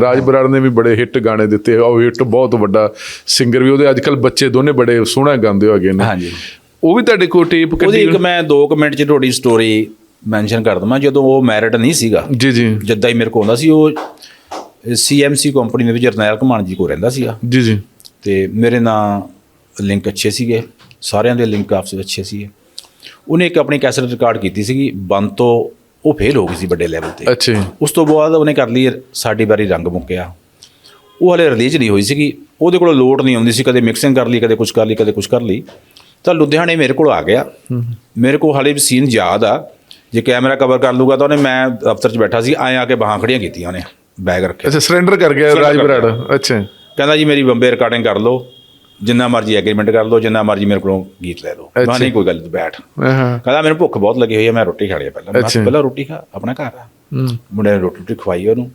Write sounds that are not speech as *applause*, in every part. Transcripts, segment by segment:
ਰਾਜ ਬਰਾੜ ਨੇ ਵੀ ਬੜੇ ਹਿੱਟ ਗਾਣੇ ਦਿੱਤੇ ਉਹ ਹਿੱਟ ਬਹੁਤ ਵੱਡਾ ਸਿੰਗਰ ਵੀ ਉਹਦੇ ਅੱਜਕੱਲ ਬੱਚੇ ਦੋਨੇ ਬੜੇ ਸੋਹਣਾ ਗਾਉਂਦੇ ਹੈਗੇ ਨੇ। ਹਾਂਜੀ। ਉਹ ਵੀ ਤੁਹਾਡੇ ਕੋਲ ਟੇਪ ਉਹਦੀ ਕੱਢੀ ਇੱਕ ਮੈਂ 2 ਮਿੰਟ ਚ ਤੁਹਾਡੀ ਸਟੋਰੀ ਮੈਂਸ਼ਨ ਕਰ ਦਵਾਂ। ਜਦੋਂ ਉਹ ਮੈਰਿਟ ਨਹੀਂ ਸੀਗਾ ਜੀ ਜੀ। ਜਿੱਦਾਂ ਹੀ ਮੇਰੇ ਕੋਲ ਆਉਂਦਾ ਸੀ ਉਹ ਸੀਐਮਸੀ ਕੰਪਨੀ ਦੇ ਵਿੱਚ ਜਰਨੈਲ ਘਮਾਨ ਜੀ ਕੋਲ ਰਹਿੰਦਾ ਸੀਗਾ। ਜੀ ਜੀ। ਤੇ ਮੇਰੇ ਨਾਲ ਲਿੰਕ ਅੱਛੇ ਸੀਗੇ। ਸਾਰਿਆਂ ਦੇ ਲਿੰਕ ਆਪਸ ਵਿੱਚ ਅੱਛੇ ਸੀਗੇ। ਉਹਨੇ ਇੱਕ ਆਪਣੀ ਕੈਸਟ ਰਿਕਾਰਡ ਕੀਤੀ ਸੀਗੀ ਬੰਦ ਤੋਂ ਉਹ ਫੇਲ ਹੋ ਗਈ ਸੀ ਵੱਡੇ ਲੈਵਲ ਤੇ। ਅੱਛਾ। ਉਸ ਤੋਂ ਬਾਅਦ ਉਹਨੇ ਕਰ ਲਈ ਸਾਡੀ ਵਾਰੀ ਰੰਗ ਮੁੱਕਿਆ। ਉਹ ਹਲੇ ਰਿਲੀਜ਼ ਨਹੀਂ ਹੋਈ ਸੀਗੀ। ਉਹਦੇ ਕੋਲ ਲੋਡ ਨਹੀਂ ਆਉਂਦੀ ਸੀ ਕਦੇ ਮਿਕਸਿੰਗ ਕਰ ਲਈ ਕਦੇ ਕੁਝ ਕਰ ਲਈ ਕਦੇ ਕੁਝ ਕਰ ਲਈ। ਤਾਂ ਲੁਧਿਆਣੇ ਮੇਰੇ ਕੋਲ ਆ ਗਿਆ। ਮੇਰੇ ਕੋਲ ਹਲੇ ਵੀ ਸੀਨ ਯਾਦ ਆ। ਜੇ ਕੈਮਰਾ ਕਵਰ ਕਰ ਲੂਗਾ ਤਾਂ ਉਹਨੇ ਮੈਂ ਦਫ਼ਤਰ 'ਚ ਬੈਠਾ ਸੀ। ਐਂ ਆ ਕੇ ਬਾਹਾਂ ਖੜੀਆਂ ਕੀਤੀਆਂ ਉਹਨੇ ਬੈਗ ਰੱਖਿਆ ਅੱਛਾ ਸਰੈਂਡਰ ਕਰ ਗਿਆ ਰਾਜ ਬਰਾੜ ਅੱਛਾ। ਕਹਿੰਦਾ ਜੀ ਮੇਰੀ ਬੰਬੇ ਰਿਕਾਰਡਿੰਗ ਕਰ ਲਓ। ਜਿੰਨਾ ਮਰਜ਼ੀ ਐਗਰੀਮੈਂਟ ਕਰ ਲਓ ਜਿੰਨਾ ਮਰਜ਼ੀ ਮੇਰੇ ਕੋਲੋਂ ਗੀਤ ਲੈ ਲਓ। ਮੈਂ। ਨਹੀਂ ਕੋਈ ਗੱਲ ਨਹੀਂ ਬੈਠ। ਹਾਂ ਕਹਿੰਦਾ ਮੈਨੂੰ ਭੁੱਖ ਬਹੁਤ ਲੱਗੀ ਹੋਈ ਹੈ ਮੈਂ ਰੋਟੀ ਖਾਣੀ ਹੈ ਪਹਿਲਾਂ। ਮੈਂ ਕਿਹਾ। ਪਹਿਲਾਂ ਰੋਟੀ ਖਾ ਆਪਣਾ ਘਰ ਆ। ਮੁੰਡੇ ਨੇ ਰੋਟੀ ਰੋਟੀ ਖਵਾਈ ਉਹਨੂੰ।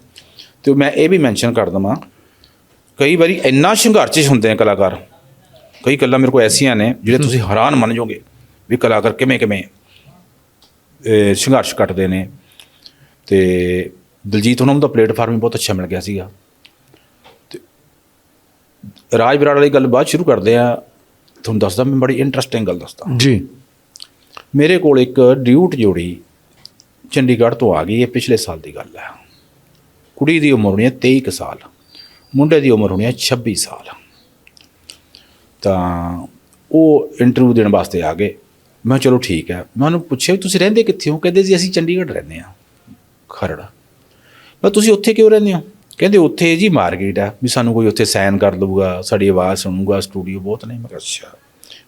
ਤੇ ਮੈਂ ਇਹ ਵੀ ਮੈਂਸ਼ਨ ਕਰ ਦਵਾਂ ਕਈ ਵਾਰੀ ਇੰਨਾ ਸੰਘਰਸ਼ 'ਚ ਹੁੰਦੇ ਆ ਕਲਾਕਾਰ। ਕਈ ਗੱਲਾਂ ਮੇਰੇ ਕੋਲ ਐਸੀਆਂ ਨੇ ਜਿਹੜੇ ਤੁਸੀਂ ਹੈਰਾਨ ਮੰਨ ਜਾਓਗੇ ਵੀ ਕਲਾਕਾਰ ਕਿਵੇਂ ਕਿਵੇਂ ਇਹ ਸੰਘਰਸ਼ ਕੱਟਦੇ ਨੇ। ਤੇ ਦਲਜੀਤ ਉਹਨਾਂ ਨੂੰ ਤਾਂ ਪਲੇਟਫਾਰਮ ਹੀ ਬਹੁਤ ਅੱਛਾ ਮਿਲ ਗਿਆ ਸੀਗਾ। ਤੇ ਰਾਜ ਬਰਾੜ ਵਾਲੀ ਗੱਲ ਬਾਅਦ ਸ਼ੁਰੂ ਕਰਦੇ ਆ। ਤੁਹਾਨੂੰ ਦੱਸਦਾ ਮੈਂ ਬੜੀ ਇੰਟਰਸਟਿੰਗ ਗੱਲ ਦੱਸਦਾ। ਜੀ। ਮੇਰੇ ਕੋਲ ਇੱਕ ਡਿਊਟ ਜੋੜੀ ਚੰਡੀਗੜ੍ਹ ਤੋਂ ਆ ਗਈ ਇਹ ਪਿਛਲੇ ਸਾਲ ਦੀ ਗੱਲ ਹੈ। ਕੁੜੀ ਦੀ ਉਮਰ ਹੋਣੀ ਹੈ 23 ਕੁ ਸਾਲ ਮੁੰਡੇ ਦੀ ਉਮਰ ਹੋਣੀ ਹੈ 26 ਸਾਲ। ਤਾਂ ਉਹ ਇੰਟਰਵਿਊ ਦੇਣ ਵਾਸਤੇ ਆ ਗਏ। ਮੈਂ ਚਲੋ ਠੀਕ ਹੈ। ਮੈਂ ਉਹਨੂੰ ਪੁੱਛਿਆ ਤੁਸੀਂ ਰਹਿੰਦੇ ਕਿੱਥੇ ਹੋ? ਕਹਿੰਦੇ ਜੀ ਅਸੀਂ ਚੰਡੀਗੜ੍ਹ ਰਹਿੰਦੇ ਹਾਂ ਖਰੜ। ਮੈਂ ਤੁਸੀਂ ਉੱਥੇ ਕਿਉਂ ਰਹਿੰਦੇ ਹੋ? ਕਹਿੰਦੇ ਉੱਥੇ ਜੀ ਮਾਰਕੀਟ ਆ ਵੀ ਸਾਨੂੰ ਕੋਈ ਉੱਥੇ ਸਾਈਨ ਕਰ ਲਊਗਾ ਸਾਡੀ ਆਵਾਜ਼ ਸੁਣੂਗਾ ਸਟੂਡੀਓ ਬਹੁਤ ਨੇ। ਮੈਂ ਕਿਹਾ ਅੱਛਾ।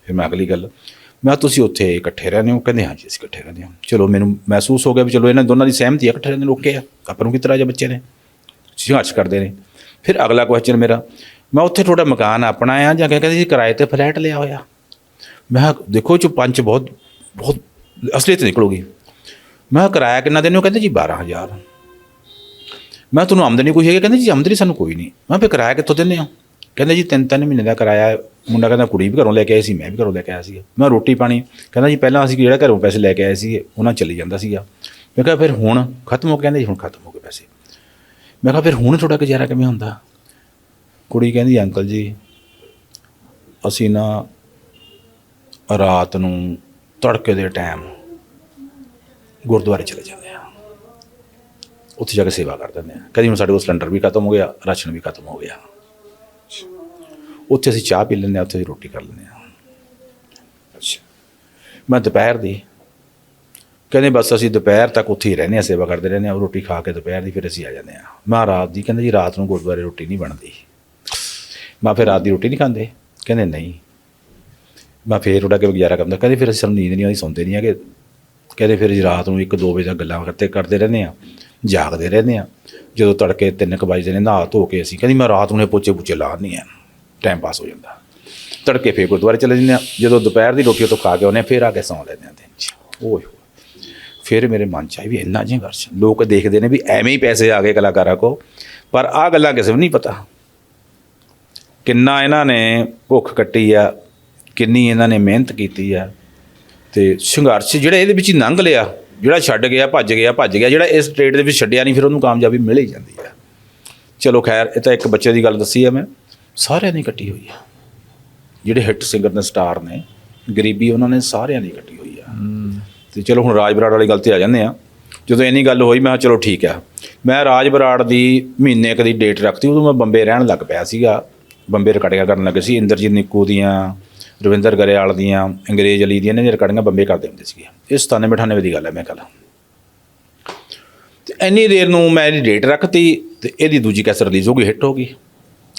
ਫਿਰ ਮੈਂ ਅਗਲੀ ਗੱਲ ਮੈਂ ਕਿਹਾ ਤੁਸੀਂ ਉੱਥੇ ਇਕੱਠੇ ਰਹਿੰਦੇ ਹੋ? ਕਹਿੰਦੇ ਹਾਂਜੀ ਅਸੀਂ ਇਕੱਠੇ ਰਹਿੰਦੇ ਹਾਂ। ਚਲੋ ਮੈਨੂੰ ਮਹਿਸੂਸ ਹੋ ਗਿਆ ਵੀ ਚਲੋ ਇਹਨਾਂ ਦੋਨਾਂ ਦੀ ਸਹਿਮਤੀ ਹੈ ਇਕੱਠੇ ਰਹਿੰਦੇ ਲੋਕੇ ਆ। ਆਪਾਂ ਨੂੰ ਕਿਸ ਤਰ੍ਹਾਂ ਜੇ ਬੱਚੇ ਨੇ? ਸੰਘਰਸ਼ ਕਰਦੇ ਨੇ। ਫਿਰ ਅਗਲਾ ਕੁਐਸਚਨ ਮੇਰਾ ਮੈਂ ਉੱਥੇ ਤੁਹਾਡਾ ਮਕਾਨ ਆਪਣਾ ਆ ਜਾਂ ਕਹਿੰਦੇ ਸੀ ਕਿਰਾਏ ਤੇ ਫਲੈਟ ਲਿਆ ਹੋਇਆ? ਮੈਂ ਕਿਹਾ, ਦੇਖੋ ਜੋ ਪੰਜ ਬਹੁਤ ਬਹੁਤ ਅਸਲੀਅਤ ਨਿਕਲੂਗੀ। ਮੈਂ ਕਿਹਾ, ਕਿਰਾਇਆ ਕਿੰਨਾ ਦਿੰਦੇ ਹੋ? ਕਹਿੰਦੇ ਜੀ 12000 ਮੈਂ ਤੁਹਾਨੂੰ ਆਮਦਨੀ ਕੋਈ ਹੈਗੀ? ਕਹਿੰਦੇ ਜੀ ਆਮਦਨੀ ਸਾਨੂੰ ਕੋਈ ਨਹੀਂ। ਮੈਂ ਫਿਰ ਕਿਰਾਇਆ ਕਿੱਥੋਂ ਦਿੰਦੇ ਹੋ? ਕਹਿੰਦੇ ਜੀ ਤਿੰਨ ਤਿੰਨ ਮਹੀਨੇ ਦਾ ਕਿਰਾਇਆ ਮੁੰਡਾ ਕਹਿੰਦਾ ਕੁੜੀ ਵੀ ਘਰੋਂ ਲੈ ਕੇ ਆਈ ਸੀ, ਮੈਂ ਵੀ ਘਰੋਂ ਲੈ ਕੇ ਆਇਆ ਸੀ ਮੈਂ ਰੋਟੀ ਪਾਣੀ, ਕਹਿੰਦਾ ਜੀ ਪਹਿਲਾਂ ਅਸੀਂ ਜਿਹੜਾ ਘਰੋਂ ਪੈਸੇ ਲੈ ਕੇ ਆਏ ਸੀ ਉਹਨਾਂ ਚਲੀ ਜਾਂਦਾ ਸੀਗਾ। ਮੈਂ ਕਿਹਾ ਫਿਰ ਹੁਣ ਖਤਮ ਹੋ ਕਹਿੰਦੇ ਜੀ ਹੁਣ ਖਤਮ ਹੋ ਗਏ ਪੈਸੇ। ਮੈਂ ਕਿਹਾ ਫਿਰ ਹੁਣ ਤੁਹਾਡਾ ਗੁਜ਼ਾਰਾ ਕਿਵੇਂ ਹੁੰਦਾ? ਕੁੜੀ ਕਹਿੰਦੀ, ਅੰਕਲ ਜੀ, ਅਸੀਂ ਨਾ ਰਾਤ ਨੂੰ ਤੜਕੇ ਦੇ ਟਾਈਮ ਗੁਰਦੁਆਰੇ ਚਲੇ ਜਾਂਦੇ ਆ ਉੱਥੇ ਜਾ ਕੇ ਸੇਵਾ ਕਰ ਦਿੰਦੇ ਆ ਕਹਿੰਦੀ ਹੁਣ ਸਾਡੇ ਕੋਲ ਸਿਲੰਡਰ ਵੀ ਖਤਮ ਹੋ ਗਿਆ, ਰਾਸ਼ਨ ਵੀ ਖਤਮ ਹੋ ਗਿਆ। ਉੱਥੇ ਅਸੀਂ ਚਾਹ ਪੀ ਲੈਂਦੇ ਆ ਉੱਥੇ ਅਸੀਂ ਰੋਟੀ ਕਰ ਲੈਂਦੇ ਆ ਅੱਛਾ। ਮੈਂ ਦੁਪਹਿਰ ਦੀ, ਕਹਿੰਦੇ ਬਸ ਅਸੀਂ ਦੁਪਹਿਰ ਤੱਕ ਉੱਥੇ ਹੀ ਰਹਿੰਦੇ ਆ ਸੇਵਾ ਕਰਦੇ ਰਹਿੰਦੇ ਆ ਰੋਟੀ ਖਾ ਕੇ ਦੁਪਹਿਰ ਦੀ ਫਿਰ ਅਸੀਂ ਆ ਜਾਂਦੇ ਆ ਮੈਂ ਰਾਤ ਦੀ, ਕਹਿੰਦੇ ਜੀ ਰਾਤ ਨੂੰ ਗੁਰਦੁਆਰੇ ਰੋਟੀ ਨਹੀਂ ਬਣਦੀ। ਮੈਂ ਫਿਰ ਰਾਤ ਦੀ ਰੋਟੀ ਨਹੀਂ ਖਾਂਦੇ। ਕਹਿੰਦੇ ਨਹੀਂ। ਮੈਂ ਫੇਰ ਉਹਦਾ ਕੇ ਗੁਜ਼ਾਰਾ ਕਰਦਾ। ਕਹਿੰਦੇ ਫਿਰ ਅਸੀਂ ਸਾਨੂੰ ਨੀਂਦ ਨਹੀਂ ਆਉਂਦੀ, ਸੌਂਦੇ ਨਹੀਂ ਹੈਗੇ। ਕਹਿੰਦੇ ਫਿਰ ਅਸੀਂ ਰਾਤ ਨੂੰ 1-2 ਵਜੇ ਤੱਕ ਗੱਲਾਂ ਕਰਦੇ ਕਰਦੇ ਰਹਿੰਦੇ ਆ ਜਾਗਦੇ ਰਹਿੰਦੇ ਆ ਜਦੋਂ ਤੜਕੇ 3 ਵਜੇ ਨੇ ਨਹਾ ਧੋ ਕੇ ਅਸੀਂ ਕਹਿੰਦੀ ਮੈਂ ਰਾਤ ਨੂੰ ਇਹ ਪੋਚੇ ਪੁੱਚੇ ਲਾਉਂਦੀ ਆ ਟਾਈਮ ਪਾਸ ਹੋ ਜਾਂਦਾ। ਤੜਕੇ ਫੇਰ ਗੁਰਦੁਆਰੇ ਚਲੇ ਜਾਂਦੇ ਆ ਜਦੋਂ ਦੁਪਹਿਰ ਦੀ ਰੋਟੀ ਤੋਂ ਖਾ ਕੇ ਆਉਂਦੇ ਆ ਫੇਰ ਆ ਕੇ ਸੌਂ ਲੈਂਦੇ ਆ ਦਿਨ 'ਚ ਓਏ ਹੋਏ। ਫਿਰ ਮੇਰੇ ਮਨ ਚ ਆਈ ਵੀ ਇੰਨਾ ਸੰਘਰਸ਼ ਲੋਕ ਦੇਖਦੇ ਨੇ ਵੀ ਐਵੇਂ ਹੀ ਪੈਸੇ ਆ ਗਏ ਕਲਾਕਾਰਾਂ ਕੋ ਪਰ ਆਹ ਗੱਲਾਂ ਕਿਸੇ ਨੂੰ ਨਹੀਂ ਪਤਾ। ਕਿੰਨਾ ਇਹਨਾਂ ਨੇ ਭੁੱਖ ਕੱਟੀ ਆ, ਕਿੰਨੀ ਇਹਨਾਂ ਨੇ ਮਿਹਨਤ ਕੀਤੀ ਆ, ਤੇ ਸੰਘਰਸ਼ ਜਿਹੜਾ ਇਹਦੇ ਵਿੱਚ ਹੀ ਲੰਘ ਲਿਆ। ਜਿਹੜਾ ਛੱਡ ਗਿਆ, ਭੱਜ ਗਿਆ ਭੱਜ ਗਿਆ, ਜਿਹੜਾ ਇਸ ਟ੍ਰੇਡ ਦੇ ਵਿੱਚ ਛੱਡਿਆ ਨਹੀਂ, ਫਿਰ ਉਹਨੂੰ ਕਾਮਯਾਬੀ ਮਿਲ ਹੀ ਜਾਂਦੀ ਹੈ। ਚਲੋ ਖੈਰ, ਇਹ ਤਾਂ ਇੱਕ ਬੱਚੇ ਦੀ ਗੱਲ ਦੱਸੀ ਆ ਮੈਂ। ਸਾਰਿਆਂ ਦੀ ਕੱਟੀ ਹੋਈ ਆ। ਜਿਹੜੇ ਹਿੱਟ ਸਿੰਗਰ ਨੇ, ਸਟਾਰ ਨੇ, ਗਰੀਬੀ ਉਹਨਾਂ ਨੇ ਸਾਰਿਆਂ ਦੀ ਕੱਟੀ ਹੋਈ ਆ। ਤੇ ਚਲੋ ਹੁਣ ਰਾਜ ਬਰਾੜ ਵਾਲੀ ਗੱਲ ਤੇ ਆ ਜਾਂਦੇ ਆ। ਜਦੋਂ ਇੰਨੀ ਗੱਲ ਹੋਈ, ਮੈਂ ਕਿਹਾ ਚਲੋ ਠੀਕ ਆ। ਮੈਂ ਰਾਜ ਬਰਾੜ ਦੀ ਮਹੀਨੇ ਕੁ ਦੀ ਡੇਟ ਰੱਖਤੀ, ਉਦੋਂ ਮੈਂ ਬੰਬੇ ਰਹਿਣ ਲੱਗ ਪਿਆ ਸੀਗਾ। ਬੰਬੇ ਰਿਕਾਰਡਿੰਗਾਂ ਕਰਨ ਲੱਗੇ ਸੀ, ਇੰਦਰਜੀਤ ਨਿੱਕੂ ਦੀਆਂ ਰਵਿੰਦਰ ਗਰੇਵਾਲ ਦੀਆਂ ਅੰਗਰੇਜ਼ ਅਲੀ ਦੀਆਂ ਨੇ ਰਿਕਾਰਡਿੰਗਾਂ ਬੰਬੇ ਕਰਦੇ ਹੁੰਦੇ ਸੀਗੇ। ਇਹ 97 98 ਦੀ ਗੱਲ ਹੈ ਮੈਂ ਕੱਲ ਤੇ ਇੰਨੀ ਦੇਰ ਨੂੰ ਮੈਂ ਇਹਦੀ ਡੇਟ ਰੱਖਤੀ ਤੇ ਇਹਦੀ ਦੂਜੀ ਕੈਸਟ ਰਿਲੀਜ਼ ਹੋ ਗਈ ਹਿੱਟ ਹੋ ਗਈ।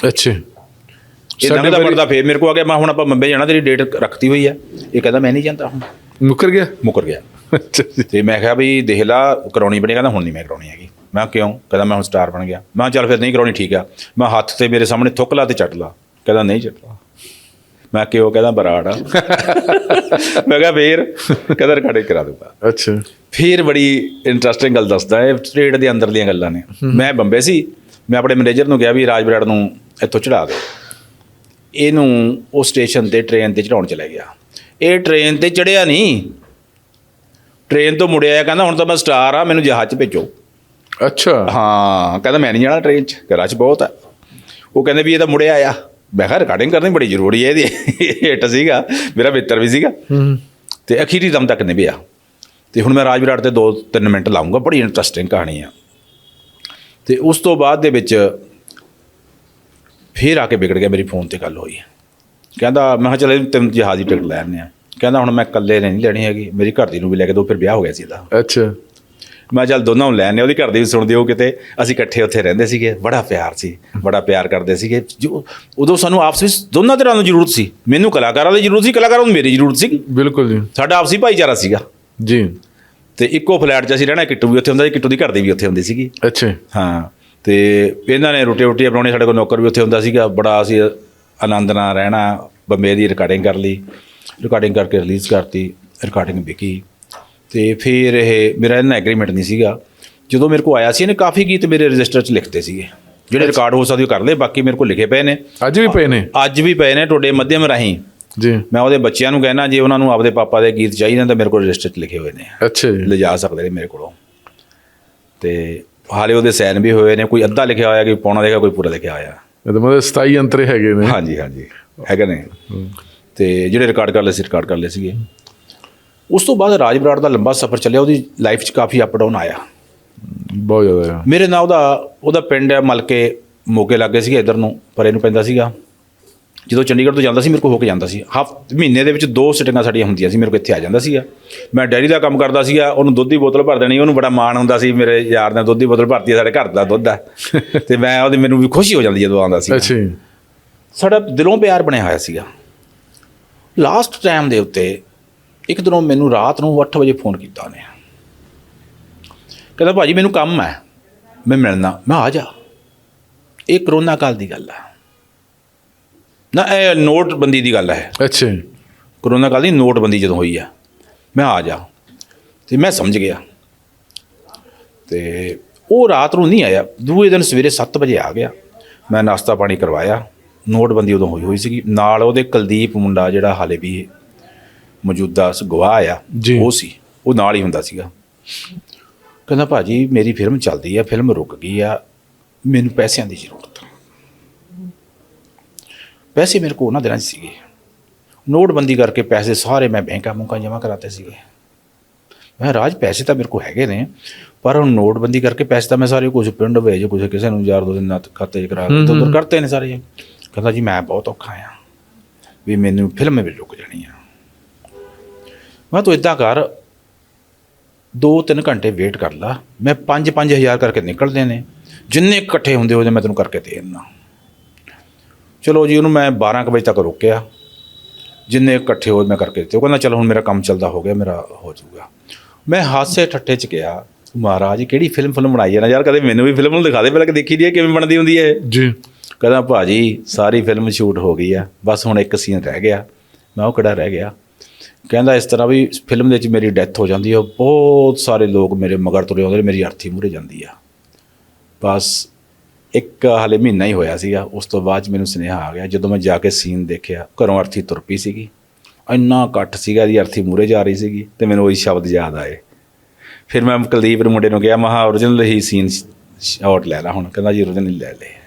ਅੱਛਾ। ਇਹ ਸਾਡੇ ਵਾਰੀ- ਪੜਦਾ ਫੇਰ ਮੇਰੇ ਕੋ ਆ ਗਿਆ ਮੈਂ ਹੁਣ ਆਪਾਂ ਬੰਬੇ ਜਾਣਾ ਤੇਰੀ ਡੇਟ ਰੱਖਤੀ ਹੋਈ ਆ। ਇਹ ਕਹਿੰਦਾ ਮੈਂ ਨਹੀਂ ਜਾਂਦਾ ਹੁਣ। ਮੁੱਕਰ ਗਿਆ? ਮੁਕਰ ਗਿਆ। ਤੇ ਮੈਂ ਕਿਹਾ ਵੀ ਦੇਖ ਲਾ ਕਰਾਉਣੀ ਬਣੀ ਕਹਿੰਦਾ ਹੁਣ ਨਹੀਂ ਮੈਂ ਕਰਾਉਣੀ ਹੈਗੀ। ਮੈਂ ਕਿਉਂ? ਕਹਿੰਦਾ ਮੈਂ ਹੁਣ ਸਟਾਰ ਬਣ ਗਿਆ। ਮੈਂ ਚੱਲ ਫਿਰ ਨਹੀਂ ਕਰਾਉਣੀ ਠੀਕ ਆ। ਮੈਂ ਹੱਥ ਤੇ ਮੇਰੇ ਸਾਹਮਣੇ ਥੁੱਕ ਲਾ ਤੇ ਚੱਟ ਲਾ। ਕਹਿੰਦਾ ਨਹੀਂ ਚੱਟਦਾ ਮੈਂ ਕਿਉਂ ਕਹਿੰਦਾ ਬਰਾੜ ਆ। *laughs* ਮੈਂ ਕਿਹਾ ਫੇਰ ਕਹਿੰਦਾ ਰਕਾੜੇ ਕਰਾ ਦੂੰਗਾ ਅੱਛਾ। ਫੇਰ ਬੜੀ ਇੰਟਰਸਟਿੰਗ ਗੱਲ ਦੱਸਦਾ ਹੈ ਸਟੇਟ ਦੇ ਅੰਦਰਲੀਆਂ ਗੱਲਾਂ ਨੇ। ਮੈਂ ਬੰਬੇ ਸੀ ਮੈਂ ਆਪਣੇ ਮੈਨੇਜਰ ਨੂੰ ਕਿਹਾ ਵੀ ਰਾਜ ਬਰਾੜ ਨੂੰ ਇੱਥੋਂ ਚੜਾ ਦੇ। ਇਹਨੂੰ ਉਹ ਸਟੇਸ਼ਨ ਤੇ ਟ੍ਰੇਨ ਤੇ ਚੜਾਉਣ ਚਲਾ ਗਿਆ। ਇਹ ਟ੍ਰੇਨ ਤੇ ਚੜਿਆ ਨਹੀਂ। ਟ੍ਰੇਨ ਤੋਂ ਮੁੜਿਆ ਕਹਿੰਦਾ ਹੁਣ ਤਾਂ ਮੈਂ ਸਟਾਰ ਆ ਮੈਨੂੰ ਜਹਾਜ਼ 'ਚ ਭੇਜੋ। ਅੱਛਾ। ਹਾਂ ਕਹਿੰਦਾ ਮੈਂ ਨਹੀਂ ਜਾਣਾ ਟ੍ਰੇਨ 'ਚ ਘਰਾਂ 'ਚ ਬਹੁਤ ਆ। ਉਹ ਕਹਿੰਦੇ ਵੀ ਇਹ ਤਾਂ ਮੁੜਿਆ ਆਇਆ ਮੈਂ ਕਿਹਾ ਰਿਕਾਰਡਿੰਗ ਕਰਨੀ ਬੜੀ ਜ਼ਰੂਰੀ ਹੈ ਇਹਦੀ। ਹਿੱਟ ਸੀਗਾ ਮੇਰਾ ਮਿੱਤਰ ਵੀ ਸੀਗਾ। ਤੇ ਅਖੀਰੀ ਦਮ ਤੱਕ ਨਿਭਿਆ। ਤੇ ਹੁਣ ਮੈਂ ਰਾਜ ਵਿਰਾਟ ਤੇ 2-3 ਮਿੰਟ ਲਾਉਂਗਾ ਬੜੀ ਇੰਟਰਸਟਿੰਗ ਕਹਾਣੀ ਆ। ਤੇ ਉਸ ਤੋਂ ਬਾਅਦ ਦੇ ਵਿੱਚ ਫੇਰ ਆ ਕੇ ਵਿਗੜ ਗਿਆ ਮੇਰੀ ਫੋਨ ਤੇ ਗੱਲ ਹੋਈ। ਕਹਿੰਦਾ ਮੈਂ ਕਿਹਾ ਚਲ ਤੈਨੂੰ ਜਹਾਜ਼ ਦੀ ਟਿਕਟ ਲੈ ਆਉਂਦੇ ਆ। ਕਹਿੰਦਾ ਹੁਣ ਮੈਂ ਇਕੱਲੇ ਨਹੀਂ ਲੈਣੀ ਹੈਗੀ ਮੇਰੀ ਘਰ ਦੀ ਨੂੰ ਵੀ ਲੈ ਕੇ ਦੋ ਫਿਰ ਵਿਆਹ ਹੋ ਗਿਆ ਸੀ ਇਹਦਾ। ਅੱਛਾ। ਮੈਂ ਚੱਲ ਦੋਨਾਂ ਨੂੰ ਲੈਣੇ ਉਹਦੀ ਘਰ ਦੀ ਵੀ ਸੁਣਦੇ ਹੋ ਕਿਤੇ। ਅਸੀਂ ਇਕੱਠੇ ਉੱਥੇ ਰਹਿੰਦੇ ਸੀਗੇ ਬੜਾ ਪਿਆਰ ਸੀ ਬੜਾ ਪਿਆਰ ਕਰਦੇ ਸੀਗੇ। ਜੋ ਉਦੋਂ ਸਾਨੂੰ ਆਪਸ ਵਿੱਚ ਦੋਨਾਂ ਤਰ੍ਹਾਂ ਦੀ ਜ਼ਰੂਰਤ ਸੀ। ਮੈਨੂੰ ਕਲਾਕਾਰਾਂ ਦੀ ਜ਼ਰੂਰਤ ਸੀ ਕਲਾਕਾਰਾਂ ਨੂੰ ਮੇਰੀ ਜ਼ਰੂਰਤ ਸੀ। ਬਿਲਕੁਲ ਜੀ। ਸਾਡਾ ਆਪਸੀ ਭਾਈਚਾਰਾ ਸੀਗਾ। ਜੀ। ਤੇ ਇੱਕੋ ਫਲੈਟ 'ਚ ਅਸੀਂ ਰਹਿਣਾ ਕਿੱਟੂ ਵੀ ਉੱਥੇ ਹੁੰਦਾ ਸੀ ਕਿੱਟੂ ਦੀ ਘਰ ਦੀ ਵੀ ਉੱਥੇ ਹੁੰਦੀ ਸੀਗੀ। ਅੱਛਾ। ਹਾਂ ਤੇ ਇਹਨਾਂ ਨੇ ਰੋਟੀ ਰੋਟੀ ਬਣਾਉਣੀ ਸਾਡੇ ਕੋਲ ਨੌਕਰ ਵੀ ਉੱਥੇ ਹੁੰਦਾ ਸੀਗਾ। ਬੜਾ ਅਸੀਂ ਆਨੰਦ ਨਾਲ ਰਹਿਣਾ ਬੰਬੇ ਦੀ ਰਿਕਾਰਡਿੰਗ ਕਰ ਲਈ। ਰਿਕਾਰਡਿੰਗ ਕਰਕੇ ਰਿਲੀਜ਼ ਕਰਤੀ ਰਿਕਾਰਡਿੰਗ ਵਿਕੀ। ਤੇ ਫਿਰ ਇਹ ਮੇਰਾ ਇਹਨਾਂ ਐਗਰੀਮੈਂਟ ਨਹੀਂ ਸੀਗਾ। ਜਦੋਂ ਮੇਰੇ ਕੋਲ ਆਇਆ ਸੀ ਇਹਨੇ ਕਾਫੀ ਗੀਤ ਮੇਰੇ ਰਜਿਸਟਰ 'ਚ ਲਿਖਤੇ ਸੀਗੇ। ਜਿਹੜੇ ਰਿਕਾਰਡ ਹੋ ਸਕਦੇ ਉਹ ਕਰ ਲਏ ਬਾਕੀ ਮੇਰੇ ਕੋਲ ਲਿਖੇ ਪਏ ਨੇ। ਅੱਜ ਵੀ ਪਏ ਨੇ? ਅੱਜ ਵੀ ਪਏ ਨੇ ਤੁਹਾਡੇ ਮਾਧਿਅਮ ਰਾਹੀਂ। ਜੀ। ਮੈਂ ਉਹਦੇ ਬੱਚਿਆਂ ਨੂੰ ਕਹਿਣਾ ਜੇ ਉਹਨਾਂ ਨੂੰ ਆਪਦੇ ਪਾਪਾ ਦੇ ਗੀਤ ਚਾਹੀਦੇ ਨੇ ਤਾਂ ਮੇਰੇ ਕੋਲ ਰਜਿਸਟਰ 'ਚ ਲਿਖੇ ਹੋਏ ਨੇ। ਅੱਛਾ ਜੀ। ਲਿਜਾ ਸਕਦੇ ਨੇ ਮੇਰੇ ਕੋਲੋਂ। ਤੇ ਹਾਲੇ ਉਹਦੇ ਸਾਈਨ ਵੀ ਹੋਏ ਨੇ ਕੋਈ ਅੱਧਾ ਲਿਖਿਆ ਹੋਇਆ ਕੋਈ ਪੌਣਾ ਲਿਖਿਆ ਕੋਈ ਪੂਰਾ ਲਿਖਿਆ ਹੋਇਆ। ਇਹਦਾ ਮਤਲਬ 27 ਅੰਤਰੇ ਹੈਗੇ ਨੇ। ਹਾਂਜੀ ਹਾਂਜੀ। ਹੈਗੇ ਨੇ। ਤੇ ਜਿਹੜੇ ਰਿਕਾਰਡ ਕਰ ਲਏ ਸੀ ਰਿਕਾਰਡ ਕਰ ਲਏ ਸੀਗੇ। ਉਸ ਤੋਂ ਬਾਅਦ ਰਾਜ ਬਰਾੜ ਦਾ ਲੰਬਾ ਸਫ਼ਰ ਚੱਲਿਆ ਉਹਦੀ ਲਾਈਫ 'ਚ ਕਾਫੀ ਅਪ ਡਾਊਨ ਆਇਆ। ਬਹੁਤ ਜ਼ਿਆਦਾ ਮੇਰੇ ਨਾਲ ਉਹਦਾ ਉਹਦਾ ਪਿੰਡ ਹੈ ਮਲਕੇ ਮੋਗੇ ਲੱਗੇ ਸੀਗੇ ਇਧਰ ਨੂੰ ਪਰ ਇਹਨੂੰ ਪੈਂਦਾ ਸੀਗਾ। ਜਦੋਂ ਚੰਡੀਗੜ੍ਹ ਤੋਂ ਜਾਂਦਾ ਸੀ ਮੇਰੇ ਕੋਲ ਹੋ ਕੇ ਜਾਂਦਾ ਸੀ। ਹਫ਼ਤੇ ਮਹੀਨੇ ਦੇ ਵਿੱਚ ਦੋ ਸਿਟਿੰਗਾਂ ਸਾਡੀਆਂ ਹੁੰਦੀਆਂ ਸੀ ਮੇਰੇ ਕੋਲ ਇੱਥੇ ਆ ਜਾਂਦਾ ਸੀਗਾ। ਮੈਂ ਡੈਰੀ ਦਾ ਕੰਮ ਕਰਦਾ ਸੀਗਾ ਉਹਨੂੰ ਦੁੱਧ ਦੀ ਬੋਤਲ ਭਰ ਦੇਣੀ ਉਹਨੂੰ ਬੜਾ ਮਾਣ ਹੁੰਦਾ ਸੀ ਮੇਰੇ ਯਾਰ ਨੇ ਦੁੱਧ ਦੀ ਬੋਤਲ ਭਰਤੀ ਹੈ ਸਾਡੇ ਘਰ ਦਾ ਦੁੱਧ ਹੈ। *laughs* ਤੇ ਮੈਂ ਉਹਦੀ ਮੈਨੂੰ ਵੀ ਖੁਸ਼ੀ ਹੋ ਜਾਂਦੀ ਜਦੋਂ ਆਉਂਦਾ ਸੀ ਅੱਛਾ ਜੀ। ਸਾਡਾ ਦਿਲੋਂ ਪਿਆਰ ਬਣਿਆ ਹੋਇਆ ਸੀਗਾ। ਲਾਸਟ ਟਾਈਮ ਦੇ ਉੱਤੇ ਇੱਕ ਦਿਨੋਂ ਮੈਨੂੰ ਰਾਤ ਨੂੰ 8 ਵਜੇ ਫੋਨ ਕੀਤਾ ਉਹਨੇ। ਕਹਿੰਦਾ ਭਾਜੀ ਮੈਨੂੰ ਕੰਮ ਹੈ। ਮੈਂ ਮਿਲਣਾ। ਮੈਂ ਆ ਜਾ। ਇਹ ਕਰੋਨਾ ਕਾਲ ਦੀ ਗੱਲ ਹੈ। ਨਾ ਇਹ ਨੋਟਬੰਦੀ ਦੀ ਗੱਲ ਹੈ। ਅੱਛਾ ਕਰੋਨਾ ਕਾਲ ਦੀ ਨੋਟਬੰਦੀ ਜਦੋਂ ਹੋਈ ਆ ਮੈਂ ਆ ਜਾ। ਤੇ ਮੈਂ ਸਮਝ ਗਿਆ। ਤੇ ਉਹ ਰਾਤ ਨੂੰ ਨਹੀਂ ਆਇਆ। ਦੂਏ ਦਿਨ ਸਵੇਰੇ 7 ਵਜੇ ਆ ਗਿਆ। ਮੈਂ ਨਾਸ਼ਤਾ ਪਾਣੀ ਕਰਵਾਇਆ। ਨੋਟਬੰਦੀ ਉਦੋਂ ਹੋਈ ਹੋਈ ਸੀਗੀ। ਨਾਲ ਉਹਦੇ ਕੁਲਦੀਪ ਮੁੰਡਾ ਜਿਹੜਾ ਹਾਲੇ ਵੀ ਮੌਜੂਦਾ ਗਵਾਹ ਆ ਜੀ। ਉਹ ਸੀ ਉਹ ਨਾਲ ਹੀ ਹੁੰਦਾ ਸੀਗਾ। ਕਹਿੰਦਾ ਭਾਜੀ ਮੇਰੀ ਫਿਲਮ ਚੱਲਦੀ ਆ ਫਿਲਮ ਰੁਕ ਗਈ ਆ ਮੈਨੂੰ ਪੈਸਿਆਂ ਦੀ ਜ਼ਰੂਰਤ ਆ। ਪੈਸੇ ਮੇਰੇ ਕੋਲ ਉਹਨਾਂ ਦਿਨਾਂ 'ਚ ਸੀਗੇ। ਨੋਟਬੰਦੀ ਕਰਕੇ ਪੈਸੇ ਸਾਰੇ ਮੈਂ ਬੈਂਕਾਂ ਮੁੰਕਾਂ ਜਮ੍ਹਾਂ ਕਰਾਤੇ ਸੀਗੇ। ਮੈਂ ਰਾਜ ਪੈਸੇ ਤਾਂ ਮੇਰੇ ਕੋਲ ਹੈਗੇ ਨੇ ਪਰ ਹੁਣ ਨੋਟਬੰਦੀ ਕਰਕੇ ਪੈਸੇ ਤਾਂ ਮੈਂ ਸਾਰੇ ਕੁਝ ਪਿੰਡ ਵੇਚ ਕੁਝ ਕਿਸੇ ਨੂੰ ਯਾਰ ਦੋ ਦਿਨ ਨਾਲ ਖਾਤੇ 'ਚ ਕਰਾ ਕੇ ਉਧਰ ਕਰਤੇ ਨੇ ਸਾਰੇ। ਕਹਿੰਦਾ ਜੀ ਮੈਂ ਬਹੁਤ ਔਖਾ ਆ ਵੀ ਮੈਨੂੰ ਫਿਲਮ ਵੀ ਰੁਕ ਜਾਣੀ ਆ। ਮੈਂ ਤੂੰ ਇਦਾਂ ਕਰ 2-3 ਘੰਟੇ ਵੇਟ ਕਰ ਲਾ। ਮੈਂ 5-5000 ਕਰਕੇ ਨਿਕਲਦੇ ਨੇ। ਜਿੰਨੇ ਇਕੱਠੇ ਹੁੰਦੇ ਉਹਦੇ ਮੈਂ ਤੈਨੂੰ ਕਰਕੇ ਦੇ ਦਿੰਦਾ ਚਲੋ ਜੀ ਉਹਨੂੰ ਮੈਂ 12 ਕੁ ਵਜੇ ਤੱਕ ਰੋਕਿਆ। ਜਿੰਨੇ ਇਕੱਠੇ ਹੋਏ ਮੈਂ ਕਰਕੇ ਦਿੱਤੇ। ਉਹ ਕਹਿੰਦਾ ਚਲ ਹੁਣ ਮੇਰਾ ਕੰਮ ਚੱਲਦਾ ਹੋ ਗਿਆ ਮੇਰਾ ਹੋ ਜਾਊਗਾ। ਮੈਂ ਹਾਸੇ ਠੱਠੇ ਚ ਗਿਆ। ਮਹਾਰਾਜ ਕਿਹੜੀ ਫਿਲਮ ਫਿਲਮ ਬਣਾਈ ਹੈ ਨਾ ਯਾਰ ਕਦੇ ਮੈਨੂੰ ਵੀ ਫਿਲਮ ਨੂੰ ਦਿਖਾ ਦੇ ਪਹਿਲਾਂ ਕਿ ਦੇਖੀ ਦੀ ਹੈ ਕਿਵੇਂ ਬਣਦੀ ਹੁੰਦੀ ਹੈ। ਜੀ। ਕਹਿੰਦਾ ਭਾਜੀ ਸਾਰੀ ਫਿਲਮ ਸ਼ੂਟ ਹੋ ਗਈ ਆ। ਬਸ ਹੁਣ ਇੱਕ ਸੀਨ ਰਹਿ ਗਿਆ। ਮੈਂ ਉਹ ਕਿਹੜਾ ਰਹਿ ਗਿਆ? ਕਹਿੰਦਾ ਇਸ ਤਰ੍ਹਾਂ ਵੀ ਫਿਲਮ ਦੇ ਵਿੱਚ ਮੇਰੀ ਡੈਥ ਹੋ ਜਾਂਦੀ ਹੈ, ਬਹੁਤ ਸਾਰੇ ਲੋਕ ਮੇਰੇ ਮਗਰ ਤੁਰੇ ਆਉਂਦੇ ਨੇ, ਮੇਰੀ ਅਰਥੀ ਮੂਰੇ ਜਾਂਦੀ ਆ। ਬਸ ਇੱਕ ਹਾਲੇ ਮਹੀਨਾ ਹੀ ਹੋਇਆ ਸੀਗਾ, ਉਸ ਤੋਂ ਬਾਅਦ 'ਚ ਮੈਨੂੰ ਸੁਨੇਹਾ ਆ ਗਿਆ, ਜਦੋਂ ਮੈਂ ਜਾ ਕੇ ਸੀਨ ਦੇਖਿਆ, ਘਰੋਂ ਅਰਥੀ ਤੁਰ ਪਈ ਸੀਗੀ। ਇੰਨਾ ਇਕੱਠ ਸੀਗਾ, ਇਹਦੀ ਅਰਥੀ ਮੂਰੇ ਜਾ ਰਹੀ ਸੀਗੀ ਤੇ ਮੈਨੂੰ ਉਹੀ ਸ਼ਬਦ ਯਾਦ ਆਏ। ਫਿਰ ਮੈਂ ਕੁਲਦੀਪ ਦੇ ਮੁੰਡੇ ਨੂੰ ਕਿਹਾ, ਮਹਾ ਓਰੀਜਨਲ ਹੀ ਸੀਨ ਸ਼ਾਟ ਲੈ ਲਾ ਹੁਣ, ਕਹਿੰਦਾ ਜੀ ਓਰੀਜਨਲ ਲੈ ਲੈ।